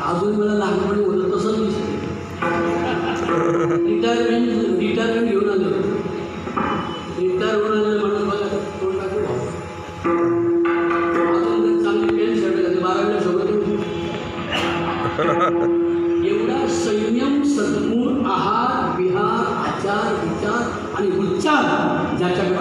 अजून मला लहानपणी होतं तसंच दिसते रिटायरमेंट रिटायरमेंट घेऊन आले. रिटायर होऊन आले म्हणून मला तोंड टाकू भाऊ अजून चांगली शर्ट घातली बारावीला सोबत एवढा संयम सद्गुण आहार विहार आचार विचार आणि उच्चार ज्याच्याकडे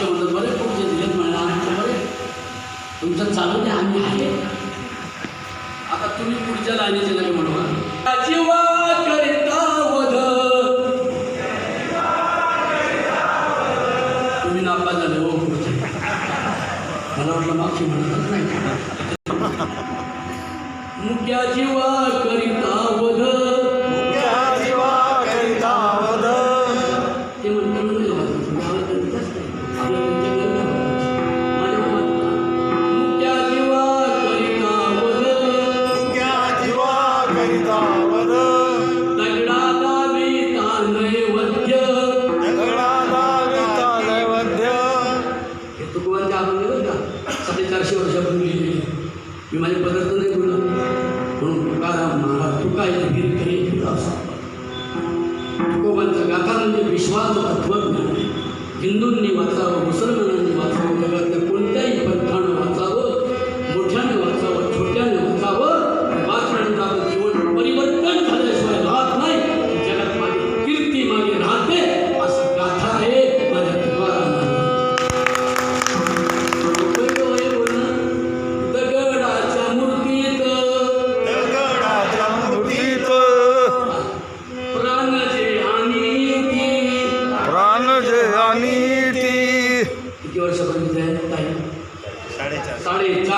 पाचशे म्हणतात बरे पुढचे दिले म्हणा बरे. तुमचं चालू द्या आम्ही आहे. आता तुम्ही पुढच्या लाईनीचे नाही म्हणू जीवा करिता वध. तुम्ही नापास झाले हो पुढचे. मला वाटलं मागची म्हणतच नाही. मुक्या जीवा चारशे वर्षापूर्वी लिहिलेले मी माझे पदार्थ नाही बोलत म्हणून तुकाराम महाराज तुका या वीर करे तुला तुकोबांचा गाथा म्हणजे विश्वास तत्वज्ञान. हिंदूंनी वाचावं मुसलमान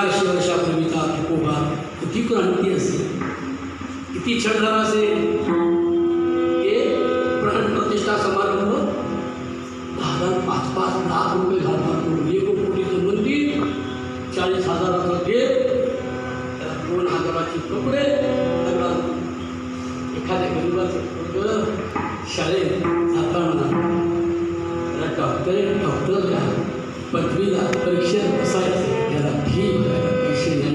साडेचारशे वर्षापूर्वीचा तुकोबा किती क्रांती असेल? किती छडणार असेल? ते प्राण प्रतिष्ठा समारंभ दहा हजार पाच पाच लाख रुपये घालतात. एक कोटीचं मंदिर चाळीस हजाराचा गेट त्याला दोन हजाराचे कपडे एखाद्या गरीबाचं शाळेत जाताना त्याला डॉक्टरेट डॉक्टर घ्या पदवीला परीक्षेत बसायचं त्याला फी द्यायला विषय